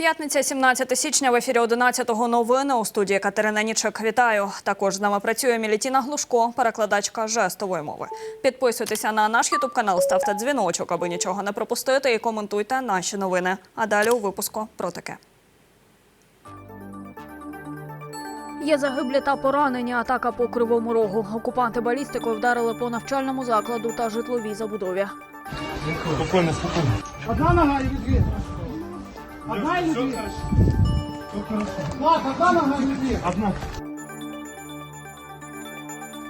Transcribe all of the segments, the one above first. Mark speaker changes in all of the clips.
Speaker 1: П'ятниця, 17 січня, в ефірі 11-го новини у студії Катерина Нічик. Вітаю. Також з нами працює Мілітіна Глушко, перекладачка жестової мови. Підписуйтеся на наш ютуб канал, ставте дзвіночок, аби нічого не пропустити, і коментуйте наші новини. А далі у випуску про таке. Є загиблі та поранені. Атака по кривому рогу. Окупанти балістикою вдарили по навчальному закладу та житловій забудові.
Speaker 2: Спокойно, спокойно.
Speaker 3: Одна нога или две? Одна или две? Влад, одна нога или две?
Speaker 2: Одна.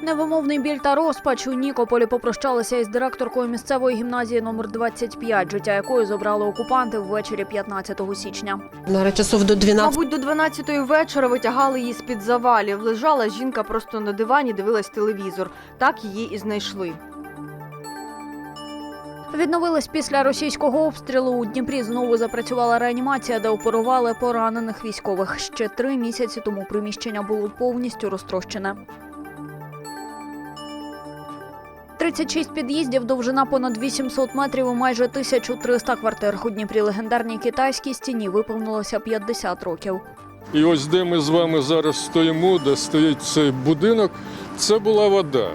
Speaker 1: Невимовний біль та розпач у Нікополі попрощалися із директоркою місцевої гімназії номер 25, життя якої забрали окупанти ввечері 15 січня.
Speaker 4: Наверное, часов до 12.
Speaker 5: Мабуть, до 12-ї вечора витягали її з-під завалів. Лежала жінка просто на дивані, дивилась телевізор. Так її і знайшли.
Speaker 1: Відновились після російського обстрілу. У Дніпрі знову запрацювала реанімація, де оперували поранених військових. Ще три місяці тому приміщення було повністю розтрощене. 36 під'їздів, довжина понад 800 метрів і майже 1300 квартир. У Дніпрі легендарній китайській стіні виповнилося 50 років.
Speaker 6: І ось де ми з вами зараз стоїмо, де стоїть цей будинок, це була вода.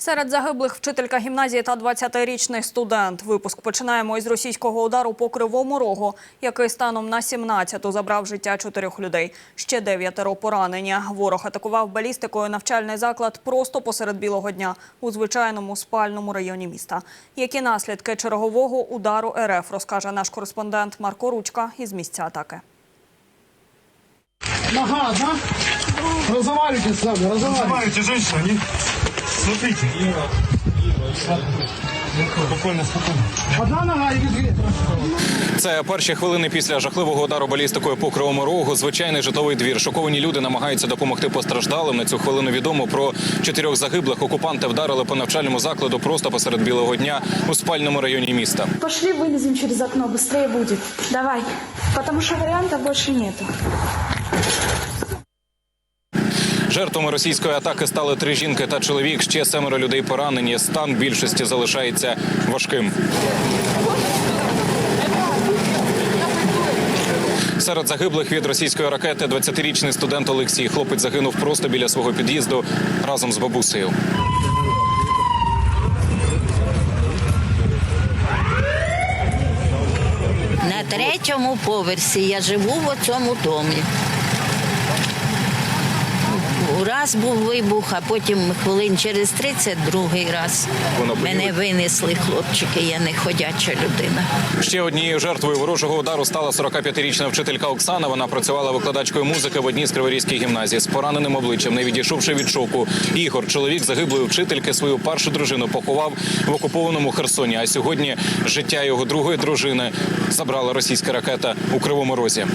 Speaker 1: Серед загиблих вчителька гімназії та 20-річний студент. Випуск починаємо із російського удару по кривому рогу, який станом на 17-ту забрав життя чотирьох людей. Ще дев'ятеро поранені. Ворог атакував балістикою навчальний заклад просто посеред білого дня у звичайному спальному районі міста. Які наслідки чергового удару РФ розкаже наш кореспондент Марко Ручка із місця атаки.
Speaker 3: Нога? Разоваривайтесь сами, разоваривайтесь.
Speaker 2: Понимаете, женщина, они... Смотрите. Спокойно, спокойно.
Speaker 3: Одна нога или две?
Speaker 7: Це перші хвилини після жахливого удару балістикою по кривому рогу. Звичайний житловий двір. Шоковані люди намагаються допомогти постраждалим. На цю хвилину відомо про чотирьох загиблих. Окупанти вдарили по навчальному закладу просто посеред білого дня у спальному районі міста.
Speaker 8: Пошли вылезем через окно, быстрее будет. Давай, потому что вариантов больше нету.
Speaker 7: Жертвами російської атаки стали три жінки та чоловік. Ще семеро людей поранені. Стан більшості залишається важким. Серед загиблих від російської ракети 20-річний студент Олексій. Хлопець загинув просто біля свого під'їзду разом з бабусею.
Speaker 9: На третьому поверсі я живу в цьому домі. Раз був вибух, а потім хвилин через 30 другий раз.
Speaker 7: Воно
Speaker 9: Мене винесли хлопчики, я не ходяча людина.
Speaker 7: Ще однією жертвою ворожого удару стала 45-річна вчителька Оксана. Вона працювала викладачкою музики в одній з криворізьких гімназій з пораненим обличчям, не відійшовши від шоку. Ігор, чоловік загиблої вчительки, свою першу дружину поховав в окупованому Херсоні. А сьогодні життя його другої дружини забрала російська ракета у Кривому Розі.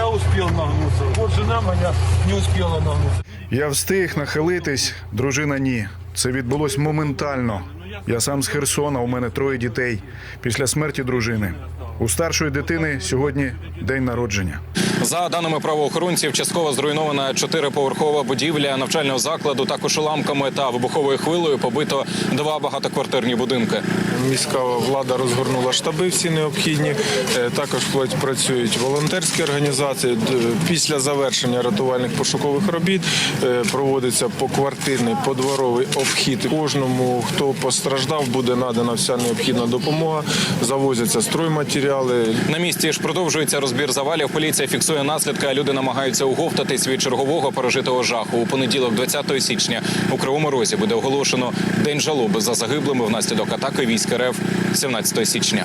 Speaker 2: Я успів нагнутися. От жена моя не успіла нагнутися.
Speaker 10: Я встиг нахилитись, дружина ні. Це відбулось моментально. Я сам з Херсона, у мене троє дітей. Після смерті дружини. У старшої дитини сьогодні день народження.
Speaker 7: За даними правоохоронців, частково зруйнована чотириповерхова будівля навчального закладу. Також уламками та вибуховою хвилею побито два багатоквартирні будинки.
Speaker 11: Міська влада розгорнула штаби всі необхідні. Е, Також працюють волонтерські організації. Після завершення рятувальних пошукових робіт е, проводиться поквартирний подворовий обхід. Кожному, хто постраждав, буде надана вся необхідна допомога. Завозяться стройматеріали,
Speaker 7: На місці ж продовжується розбір завалів. Поліція фіксує наслідки, а люди намагаються уговтатись від чергового пережитого жаху. У понеділок, 20 січня, у Кривому Розі буде оголошено день жалоби за загиблими внаслідок атаки військ РФ 17 січня.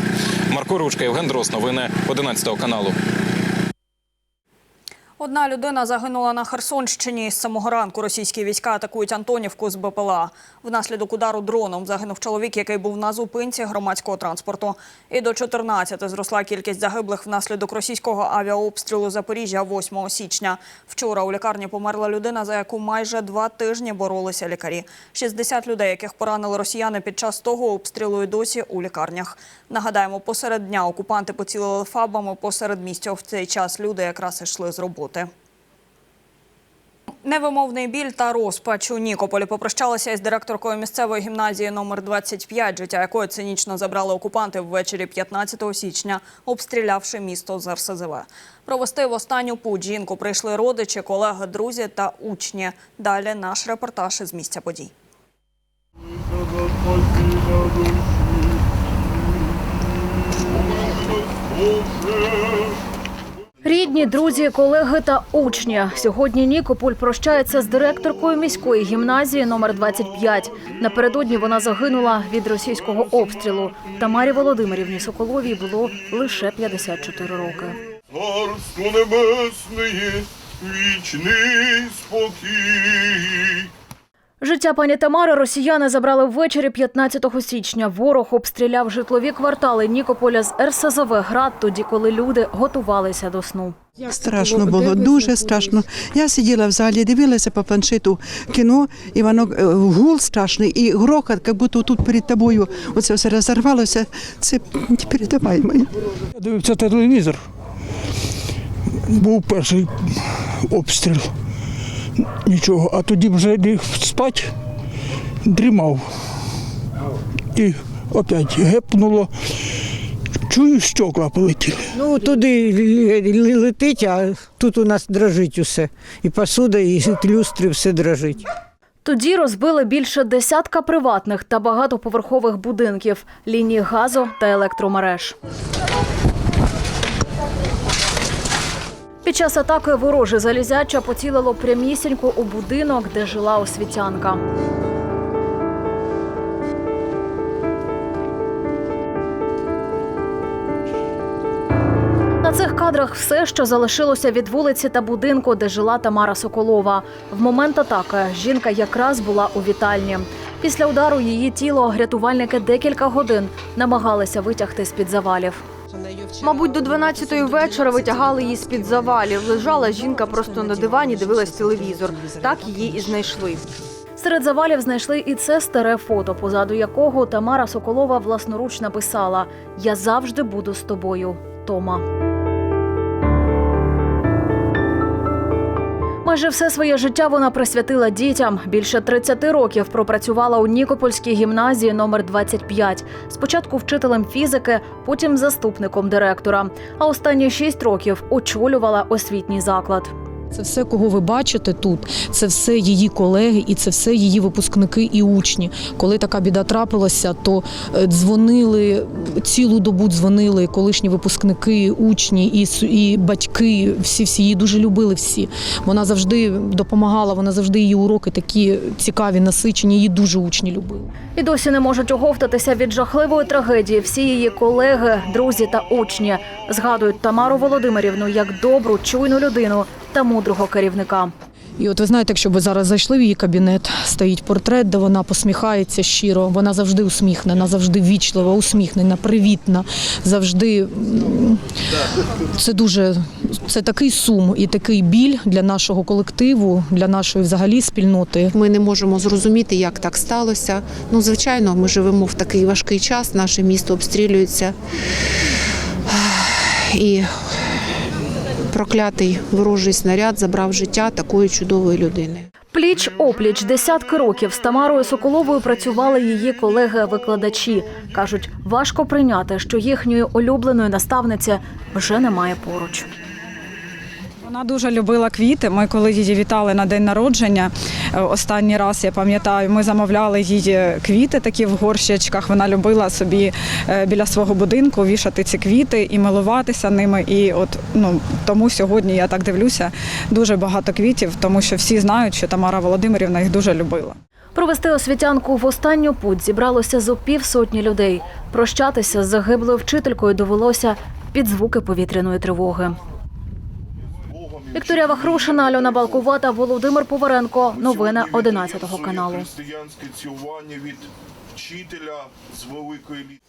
Speaker 7: Марко Ручка, Євген Дрос, новини 11 каналу.
Speaker 1: Одна людина загинула на Херсонщині. З самого ранку російські війська атакують Антонівку з БПЛА. Внаслідок удару дроном загинув чоловік, який був на зупинці громадського транспорту. І до 14 зросла кількість загиблих внаслідок російського авіаобстрілу Запоріжжя 8 січня. Вчора у лікарні померла людина, за яку майже два тижні боролися лікарі. 60 людей, яких поранили росіяни під час того обстрілу, і досі у лікарнях. Нагадаємо, посеред дня окупанти поцілили фабами посеред містя. В цей час люди якраз йшли з роботи. Невимовний біль та розпач у Нікополі попрощалися із директоркою місцевої гімназії номер 25, життя якої цинічно забрали окупанти ввечері 15 січня, обстрілявши місто з РСЗВ. Провести в останню путь жінку прийшли родичі, колеги, друзі та учні. Далі наш репортаж із місця подій.
Speaker 5: Рідні, друзі, колеги та учні. Сьогодні Нікополь прощається з директоркою міської гімназії номер 25. Напередодні вона загинула від російського обстрілу. Тамарі Володимирівні Соколовій було лише 54 роки.
Speaker 2: Царство небесне, вічний спокій.
Speaker 5: Життя пані Тамари росіяни забрали ввечері 15 січня. Ворог обстріляв житлові квартали Нікополя з РСЗВ «Град» тоді, коли люди готувалися до сну.
Speaker 4: Страшно було, дуже страшно. Я сиділа в залі, дивилася по планшету кіно, і воно е, гул страшний, і грохот, як будто тут перед тобою оце все розірвалося. Це непередаваємо.
Speaker 3: Я дивився телевізор. Був перший обстріл. Нічого, а тоді вже ліг спати, дрімав. І опять гепнуло. Чую, щокла полетіли.
Speaker 4: Ну туди летить, а тут у нас дрожить усе. І посуда, і люстри, все дрожить.
Speaker 5: Тоді розбили більше десятка приватних та багатоповерхових будинків, лінії газу та електромереж. Під час атаки вороже залізяча поцілило прямісінько у будинок, де жила освітянка. На цих кадрах все, що залишилося від вулиці та будинку, де жила Тамара Соколова. В момент атаки жінка якраз була у вітальні. Після удару її тіло рятувальники декілька годин намагалися витягти з-під завалів. Мабуть, до 12-ї вечора витягали її з-під завалів. Лежала жінка просто на дивані, дивилась телевізор. Так її і знайшли. Серед завалів знайшли і це старе фото, позаду якого Тамара Соколова власноруч написала: Я завжди буду з тобою, Тома. Майже все своє життя вона присвятила дітям. Більше 30 років пропрацювала у Нікопольській гімназії номер 25. Спочатку вчителем фізики, потім заступником директора. А останні 6 років очолювала освітній заклад.
Speaker 12: Це все, кого ви бачите тут, це все її колеги і це все її випускники і учні. Коли така біда трапилася, то е, дзвонили цілу добу дзвонили колишні випускники, учні і, і батьки. Всі всі її дуже любили. Всі вона завжди допомагала. Вона завжди її уроки такі цікаві, насичені. Її дуже учні любили.
Speaker 5: І досі не можуть оговтатися від жахливої трагедії. Всі її колеги, друзі та учні згадують Тамару Володимирівну як добру, чуйну людину та мудрого керівника.
Speaker 12: І от ви знаєте, якщо ви зараз зайшли в її кабінет, стоїть портрет, де вона посміхається щиро. Вона завжди усміхнена, завжди вічлива, усміхнена, привітна. Завжди це дуже це такий сум і такий біль для нашого колективу, для нашої взагалі спільноти.
Speaker 13: Ми не можемо зрозуміти, як так сталося. Ну, звичайно, ми живемо в такий важкий час, наше місто обстрілюється. І проклятий ворожий снаряд забрав життя такої чудової людини.
Speaker 5: Пліч опліч десятки років з Тамарою Соколовою працювали її колеги-викладачі. кажуть, важко прийняти, що їхньої улюбленої наставниці вже немає поруч.
Speaker 14: Вона дуже любила квіти. Ми коли її вітали на день народження, е, останній раз я пам'ятаю, ми замовляли їй квіти такі в горщичках. Вона любила собі е, біля свого будинку вішати ці квіти і милуватися ними. І от ну тому сьогодні я так дивлюся дуже багато квітів, тому що всі знають, що Тамара Володимирівна їх дуже любила.
Speaker 5: Провести освітянку в останню путь зібралося зо півсотні людей. Прощатися з загиблою вчителькою довелося під звуки повітряної тривоги. Вікторія Вахрушина, Альона Балкувата, Володимир Поваренко. Новини 11 каналу.
Speaker 2: Від вчителя з великої.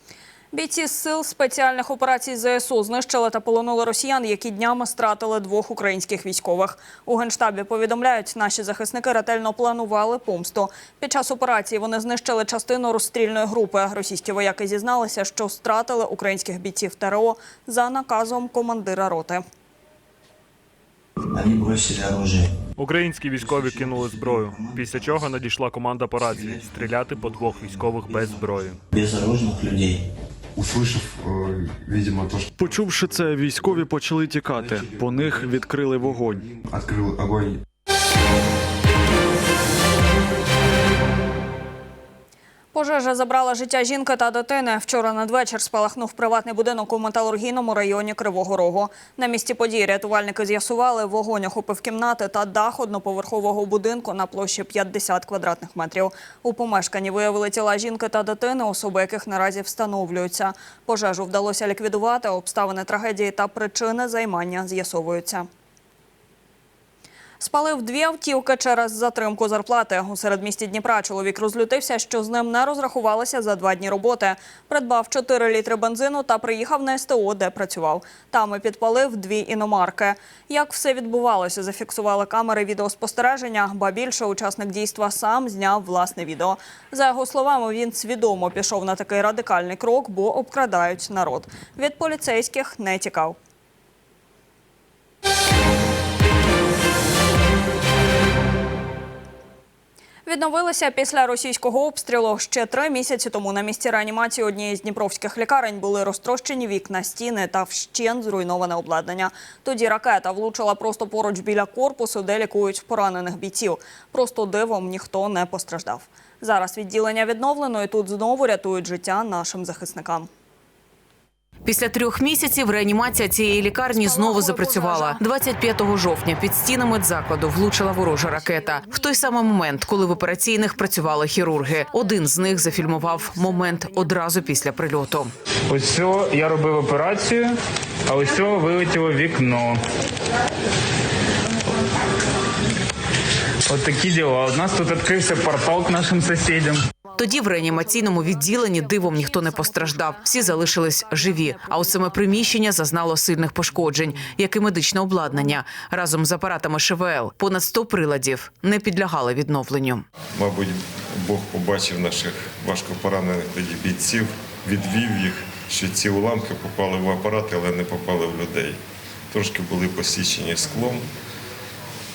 Speaker 1: Бійці сил спеціальних операцій ЗСУ знищили та полонили росіян, які днями стратили двох українських військових. У генштабі повідомляють, наші захисники ретельно планували помсту. Під час операції вони знищили частину розстрільної групи. Російські вояки зізналися, що стратили українських бійців ТРО за наказом командира роти.
Speaker 15: Они бросили оружие.
Speaker 16: Українські військові кинули зброю, після чого надійшла команда по рації стріляти по двох військових без зброї.
Speaker 15: Безоружных людей.
Speaker 17: Услышав, э, видимо, то, что
Speaker 16: Почувши це, військові почали тікати. По них відкрили вогонь.
Speaker 17: открыл огонь
Speaker 1: Пожежа забрала життя жінки та дитини. Вчора надвечір спалахнув приватний будинок у металургійному районі Кривого Рогу. На місці події рятувальники з'ясували, вогонь охопив кімнати та дах одноповерхового будинку на площі 50 квадратних метрів. У помешканні виявили тіла жінки та дитини, особи яких наразі встановлюються. Пожежу вдалося ліквідувати. Обставини трагедії та причини займання з'ясовуються. Спалив дві автівки через затримку зарплати. У середмісті Дніпра чоловік розлютився, що з ним не розрахувалися за два дні роботи. Придбав 4 літри бензину та приїхав на СТО, де працював. Там і підпалив дві іномарки. Як все відбувалося, зафіксували камери відеоспостереження, ба більше учасник дійства сам зняв власне відео. За його словами, він свідомо пішов на такий радикальний крок, бо обкрадають народ. Від поліцейських не тікав. Відновилися після російського обстрілу. Ще три місяці тому на місці реанімації однієї з дніпровських лікарень були розтрощені вікна, стіни та вщент зруйноване обладнання. Тоді ракета влучила просто поруч біля корпусу, де лікують поранених бійців. Просто дивом ніхто не постраждав. Зараз відділення відновлено і тут знову рятують життя нашим захисникам.
Speaker 18: Після трьох місяців реанімація цієї лікарні знову запрацювала. 25 жовтня під стінами медзакладу влучила ворожа ракета. В той самий момент, коли в операційних працювали хірурги. Один з них зафільмував момент одразу після прильоту.
Speaker 19: Ось цього я робив операцію, а ось цього вилетіло вікно. От такі діла. У нас тут відкрився портал к нашим сусідям.
Speaker 18: Тоді в реанімаційному відділенні дивом ніхто не постраждав. Всі залишились живі. А от саме приміщення зазнало сильних пошкоджень, як і медичне обладнання разом з апаратами ШВЛ. Понад 100 приладів не підлягали відновленню.
Speaker 20: Мабуть, Бог побачив наших важко поранених тоді бійців, відвів їх, що ці уламки попали в апарати, але не попали в людей. Трошки були посічені склом,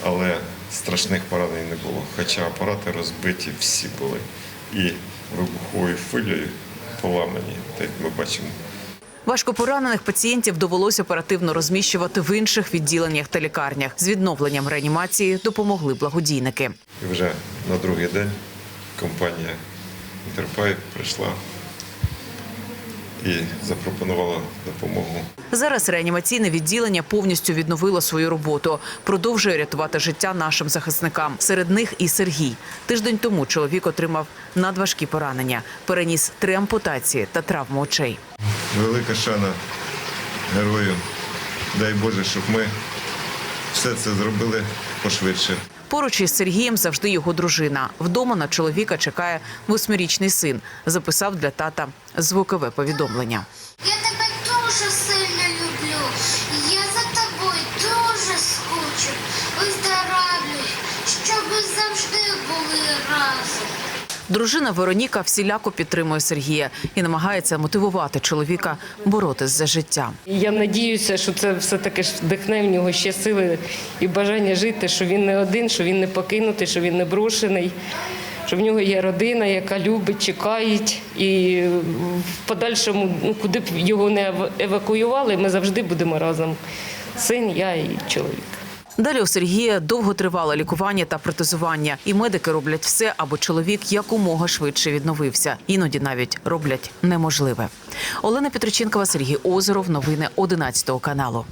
Speaker 20: але страшних поранень не було. Хоча апарати розбиті всі були і вибуховою хвилею поламані, так як ми бачимо.
Speaker 18: Важко поранених пацієнтів довелось оперативно розміщувати в інших відділеннях та лікарнях. З відновленням реанімації допомогли благодійники.
Speaker 20: І вже на другий день компанія Інтерпайп прийшла і запропонувала допомогу.
Speaker 18: Зараз реанімаційне відділення повністю відновило свою роботу, продовжує рятувати життя нашим захисникам. Серед них і Сергій. Тиждень тому чоловік отримав надважкі поранення, переніс три ампутації та травму очей.
Speaker 20: Велика шана герою. Дай Боже, щоб ми все це зробили пошвидше.
Speaker 18: Поруч із Сергієм завжди його дружина. Вдома на чоловіка чекає восьмирічний син. Записав для тата звукове повідомлення.
Speaker 21: Я тебе дуже сильно люблю. Я за тобою дуже скучу. Виздоравлюй, щоб завжди були разом.
Speaker 18: Дружина Вероніка всіляко підтримує Сергія і намагається мотивувати чоловіка боротись за життя.
Speaker 22: Я надіюся, що це все таки ж вдихне в нього ще сили і бажання жити, що він не один, що він не покинутий, що він не брошений, що в нього є родина, яка любить, чекає. І в подальшому, ну, куди б його не ев- евакуювали, ми завжди будемо разом. Син, я і чоловік.
Speaker 18: Далі у Сергія довготривале лікування та протезування, і медики роблять все, аби чоловік якомога швидше відновився. Іноді навіть роблять неможливе. Олена Петриченкова, Сергій Озеров. Новини 11 каналу.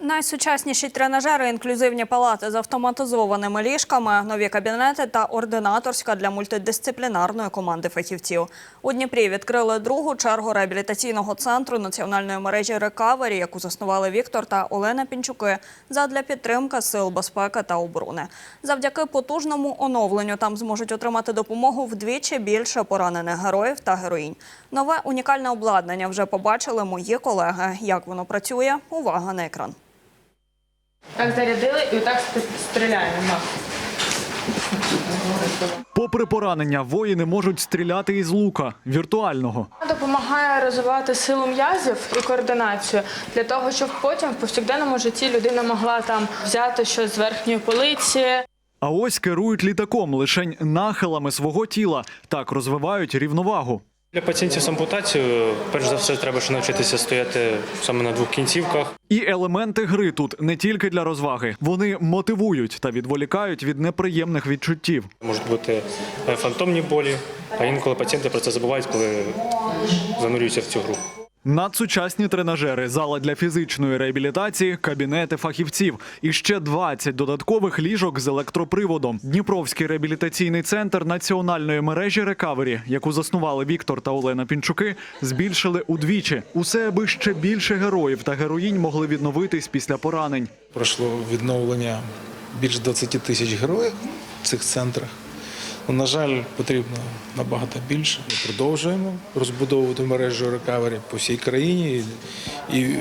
Speaker 1: Найсучасніші тренажери, інклюзивні палати з автоматизованими ліжками, нові кабінети та ординаторська для мультидисциплінарної команди фахівців. У Дніпрі відкрили другу чергу реабілітаційного центру національної мережі «Рекавері», яку заснували Віктор та Олена Пінчуки задля підтримки сил безпеки та оборони. Завдяки потужному оновленню там зможуть отримати допомогу вдвічі більше поранених героїв та героїнь. Нове унікальне обладнання вже побачили мої колеги. Як воно працює? Увага на екран.
Speaker 22: Так зарядили і отак стріляємо.
Speaker 23: Попри поранення, воїни можуть стріляти із лука віртуального.
Speaker 24: Допомагає розвивати силу м'язів і координацію для того, щоб потім в повсякденному житті людина могла там взяти щось з верхньої полиці.
Speaker 23: А ось керують літаком лишень нахилами свого тіла. Так розвивають рівновагу.
Speaker 25: Для пацієнтів з ампутацією, перш за все, треба ще навчитися стояти саме на двох кінцівках.
Speaker 23: І елементи гри тут не тільки для розваги. Вони мотивують та відволікають від неприємних відчуттів.
Speaker 25: Можуть бути е, фантомні болі, а інколи пацієнти про це забувають, коли занурюються в цю гру.
Speaker 23: Надсучасні тренажери, зала для фізичної реабілітації, кабінети фахівців і ще 20 додаткових ліжок з електроприводом. Дніпровський реабілітаційний центр національної мережі рекавері, яку заснували Віктор та Олена Пінчуки, збільшили удвічі. Усе аби ще більше героїв та героїнь могли відновитись після поранень.
Speaker 26: Пройшло відновлення більш 20 тисяч героїв в цих центрах. На жаль, потрібно набагато більше. Ми продовжуємо розбудовувати мережу рекавері по всій країні. І, і,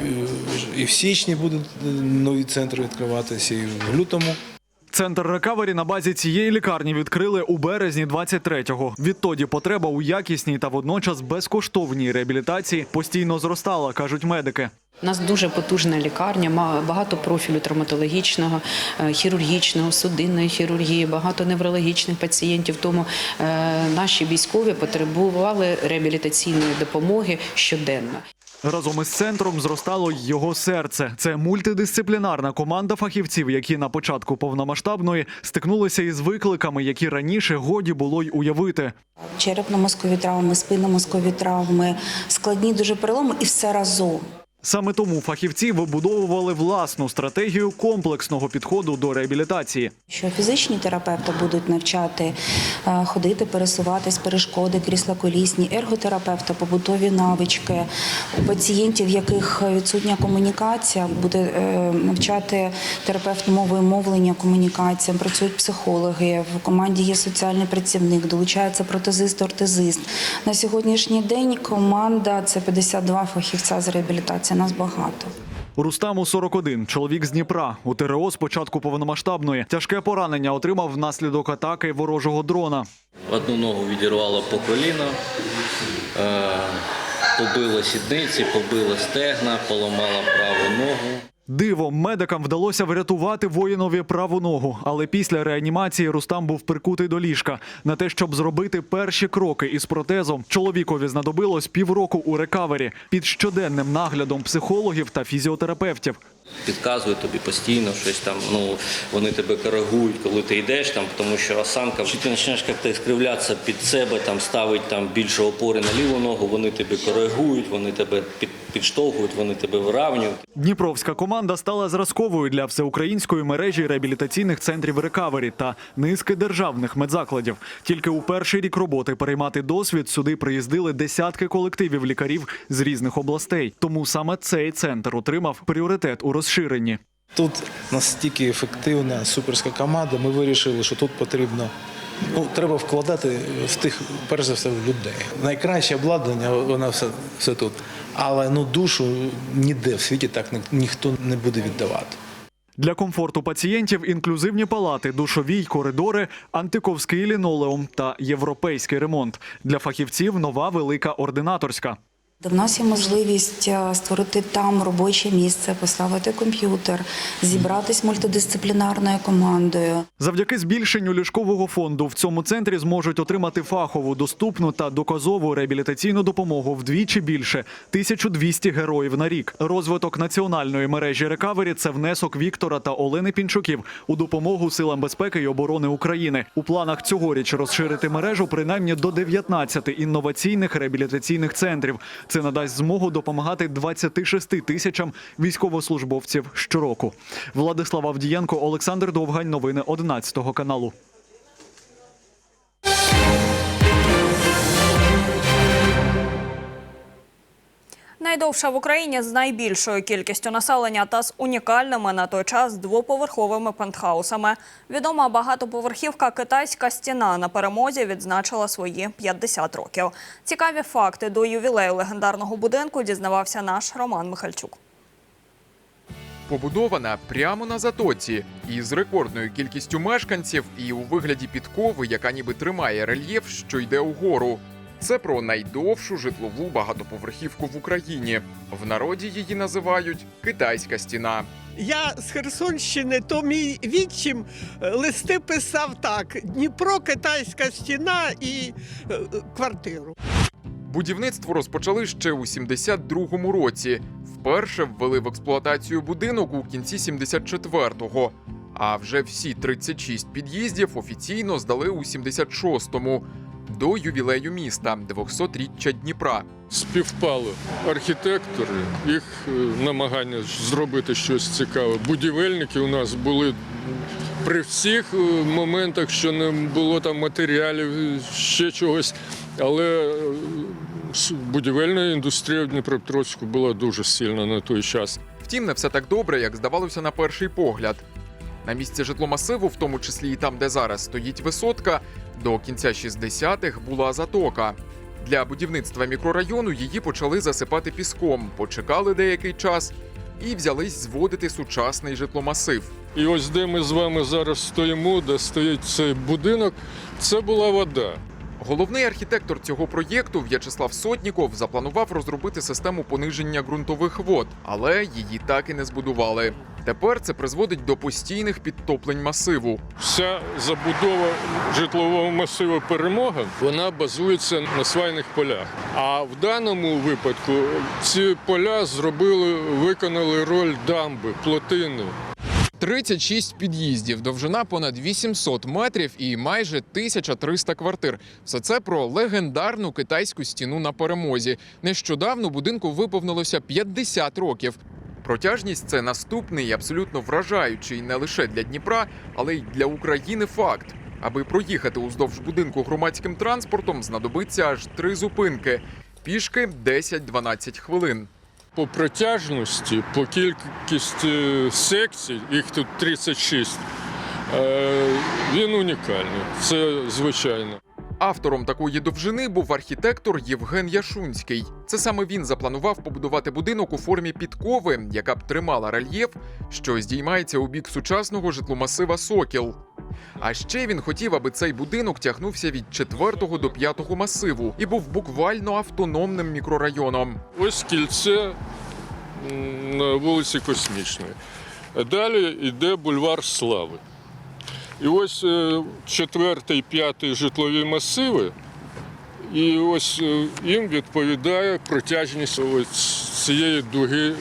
Speaker 26: і в січні будуть нові центри відкриватися, і в лютому.
Speaker 23: Центр рекавері на базі цієї лікарні відкрили у березні 23-го. Відтоді потреба у якісній та водночас безкоштовній реабілітації постійно зростала, кажуть медики.
Speaker 27: У нас дуже потужна лікарня, багато профілю травматологічного, е, хірургічного, судинної хірургії, багато неврологічних пацієнтів. Тому е, наші військові потребували реабілітаційної допомоги щоденно.
Speaker 23: Разом із центром зростало й його серце. Це мультидисциплінарна команда фахівців, які на початку повномасштабної стикнулися із викликами, які раніше годі було й уявити.
Speaker 28: черепно-мозкові травми, спинномозкові травми, складні дуже переломи і все разом.
Speaker 23: Саме тому фахівці вибудовували власну стратегію комплексного підходу до реабілітації.
Speaker 28: Що фізичні терапевти будуть навчати е, ходити, пересуватись, перешкоди, крісла колісні, ерготерапевти, побутові навички. У пацієнтів, в яких відсутня комунікація, буде е, навчати терапевт мовою мовлення, комунікаціям. Працюють психологи. В команді є соціальний працівник, долучається протезист, ортезист. На сьогоднішній день команда це 52 фахівця з реабілітації. Нас багато.
Speaker 23: Рустаму 41, чоловік з Дніпра. У ТРО з початку повномасштабної тяжке поранення отримав внаслідок атаки ворожого дрона.
Speaker 29: Одну ногу відірвало по коліно, е, побило сідниці, побило стегна, поламало праву ногу.
Speaker 23: Дивом медикам вдалося врятувати воїнові праву ногу, але після реанімації Рустам був прикутий до ліжка. На те, щоб зробити перші кроки із протезом, чоловікові знадобилось півроку у рекавері під щоденним наглядом психологів та фізіотерапевтів.
Speaker 29: Підказують тобі постійно щось там. Ну вони тебе коригують, коли ти йдеш там, тому що осанка, чи ти почнеш як-то скривлятися під себе, там ставить там більше опори на ліву ногу. Вони тебе коригують, вони тебе під, підштовхують, вони тебе виравнюють.
Speaker 23: Дніпровська команда стала зразковою для всеукраїнської мережі реабілітаційних центрів рекавері та низки державних медзакладів. Тільки у перший рік роботи переймати досвід сюди приїздили десятки колективів лікарів з різних областей. Тому саме цей центр отримав пріоритет у розширенні.
Speaker 26: Тут настільки ефективна суперська команда. Ми вирішили, що тут потрібно. Ну, треба вкладати в тих, перш за все, в людей. Найкраще обладнання, воно все, все тут. Але ну душу ніде в світі так ні- ніхто не буде віддавати.
Speaker 23: Для комфорту пацієнтів інклюзивні палати, душові й коридори, антиковський лінолеум та європейський ремонт. Для фахівців нова велика ординаторська.
Speaker 28: В нас є можливість е, створити там робоче місце, поставити комп'ютер, зібратись мультидисциплінарною командою.
Speaker 23: Завдяки збільшенню ліжкового фонду в цьому центрі зможуть отримати фахову, доступну та доказову реабілітаційну допомогу вдвічі більше 1200 героїв на рік. Розвиток національної мережі рекавері це внесок Віктора та Олени Пінчуків у допомогу силам безпеки і оборони України. У планах цьогоріч розширити мережу принаймні до 19 інноваційних реабілітаційних центрів. Це надасть змогу допомагати 26 тисячам військовослужбовців щороку. Владислав Авдієнко, Олександр Довгань. Новини 11 каналу.
Speaker 1: Найдовша в Україні з найбільшою кількістю населення та з унікальними на той час двоповерховими пентхаусами. Відома багатоповерхівка Китайська стіна на перемозі відзначила свої 50 років. Цікаві факти до ювілею легендарного будинку дізнавався наш Роман Михальчук.
Speaker 30: Побудована прямо на затоці і з рекордною кількістю мешканців, і у вигляді підкови, яка ніби тримає рельєф, що йде угору. Це про найдовшу житлову багатоповерхівку в Україні. В народі її називають Китайська стіна.
Speaker 31: Я з Херсонщини, то мій відчим е, листи писав так: Дніпро, китайська стіна і е, квартиру.
Speaker 30: Будівництво розпочали ще у 72-му році. Вперше ввели в експлуатацію будинок у кінці 74-го. А вже всі 36 під'їздів офіційно здали у 76-му до ювілею міста 200-річчя Дніпра.
Speaker 32: Співпали архітектори, їх е, намагання зробити щось цікаве. Будівельники у нас були при всіх е, моментах, що не було там матеріалів, ще чогось. Але е, будівельна індустрія в Дніпропетровську була дуже сильна на той час.
Speaker 30: Втім, не все так добре, як здавалося на перший погляд. На місці житломасиву, в тому числі і там, де зараз стоїть висотка, до кінця 60-х була затока. Для будівництва мікрорайону її почали засипати піском, почекали деякий час і взялись зводити сучасний житломасив.
Speaker 32: І ось де ми з вами зараз стоїмо, де стоїть цей будинок, це була вода.
Speaker 30: Головний архітектор цього проєкту В'ячеслав Сотніков запланував розробити систему пониження ґрунтових вод, але її так і не збудували. Тепер це призводить до постійних підтоплень масиву.
Speaker 32: Вся забудова житлового масиву перемога вона базується на свайних полях. А в даному випадку ці поля зробили, виконали роль дамби, плотини.
Speaker 30: 36 під'їздів, довжина понад 800 метрів і майже 1300 квартир. Все це про легендарну китайську стіну на перемозі. Нещодавно будинку виповнилося 50 років. Протяжність це наступний абсолютно вражаючий не лише для Дніпра, але й для України факт. Аби проїхати уздовж будинку громадським транспортом, знадобиться аж три зупинки. Пішки 10-12 хвилин.
Speaker 32: По протяжності, по кількості секцій, їх тут 36, е, він унікальний. Це звичайно.
Speaker 30: Автором такої довжини був архітектор Євген Яшунський. Це саме він запланував побудувати будинок у формі підкови, яка б тримала рельєф, що здіймається у бік сучасного житломасива Сокіл. А ще він хотів, аби цей будинок тягнувся від 4 до 5 масиву і був буквально автономним мікрорайоном.
Speaker 32: Ось кільце на вулиці Космічної. Далі йде бульвар Слави. І ось е, четвертий, п'ятий житлові масиви. І ось е, їм відповідає протяжність цієї дуги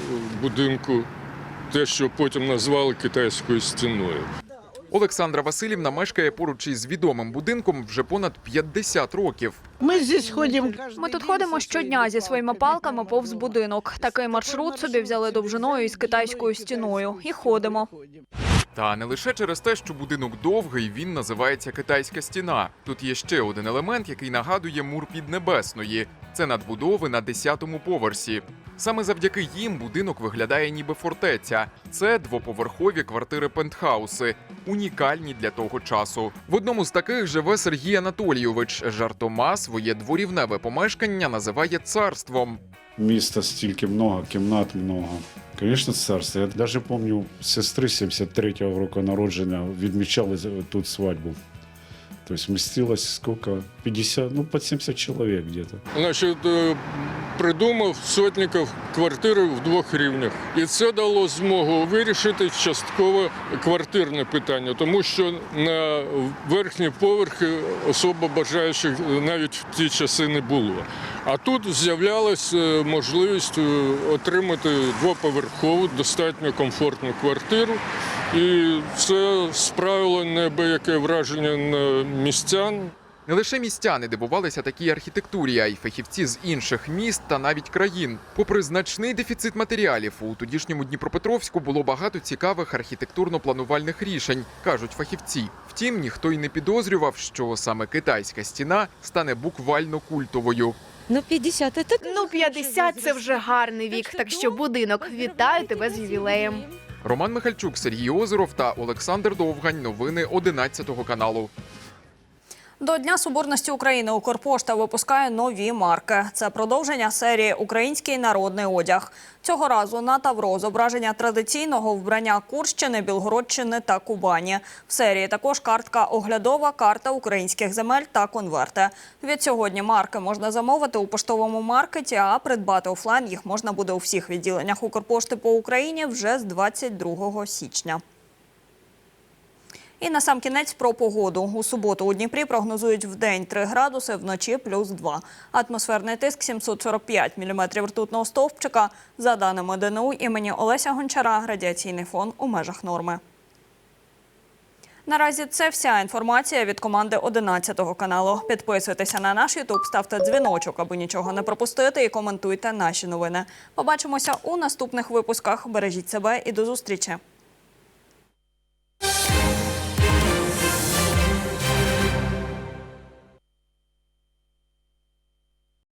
Speaker 32: будинку, те, що потім назвали китайською стіною.
Speaker 30: Олександра Васильівна мешкає поруч із відомим будинком вже понад 50 років.
Speaker 31: Ми здесь ходимо.
Speaker 1: Ми тут ходимо щодня зі своїми палками повз будинок. Такий маршрут собі взяли довжиною із китайською стіною і ходимо.
Speaker 30: Та не лише через те, що будинок довгий, він називається Китайська стіна. Тут є ще один елемент, який нагадує мур піднебесної. Це надбудови на 10-му поверсі. Саме завдяки їм будинок виглядає ніби фортеця. Це двоповерхові квартири пентхауси, унікальні для того часу. В одному з таких живе Сергій Анатолійович. Жартома своє дворівневе помешкання називає царством.
Speaker 33: Места стільки много, кімнат много. Звісно, царство. Я навіть пам'ятаю, сестри 73-го року народження відмічали тут свадьбу. Тобто вмістилось сколько? 50, ну, під 70 чоловік где-то.
Speaker 32: Значить, е, придумав Сотников квартири в двох рівнях. І це дало змогу вирішити частково квартирне питання, тому що на верхні поверхи особо бажаючих навіть в ті часи не було. А тут з'являлася можливість е, отримати двоповерхову, достатньо комфортну квартиру. І це справило неабияке враження на містян.
Speaker 30: Не лише містяни дивувалися такій архітектурі, а й фахівці з інших міст та навіть країн. Попри значний дефіцит матеріалів, у тодішньому Дніпропетровську було багато цікавих архітектурно-планувальних рішень, кажуть фахівці. Втім, ніхто й не підозрював, що саме китайська стіна стане буквально культовою.
Speaker 34: Ну, 50 – це
Speaker 35: Ну, 50 – це вже гарний вік, так що будинок. Вітаю тебе з ювілеєм.
Speaker 30: Роман Михальчук, Сергій Озеров та Олександр Довгань. Новини 11 каналу.
Speaker 1: До Дня Соборності України Укрпошта випускає нові марки. Це продовження серії Український народний одяг. Цього разу на тавро зображення традиційного вбрання Курщини, Білгородщини та Кубані. В серії також картка оглядова, карта українських земель та конверти. Від сьогодні марки можна замовити у поштовому маркеті, а придбати офлайн їх можна буде у всіх відділеннях Укрпошти по Україні вже з 22 січня. І на сам кінець про погоду. У суботу у Дніпрі прогнозують в день 3 градуси, вночі плюс 2. Атмосферний тиск 745 міліметрів ртутного стовпчика. За даними ДНУ імені Олеся Гончара, радіаційний фон у межах норми. Наразі це вся інформація від команди 11 каналу. Підписуйтеся на наш Ютуб, ставте дзвіночок, аби нічого не пропустити, і коментуйте наші новини. Побачимося у наступних випусках. Бережіть себе і до зустрічі.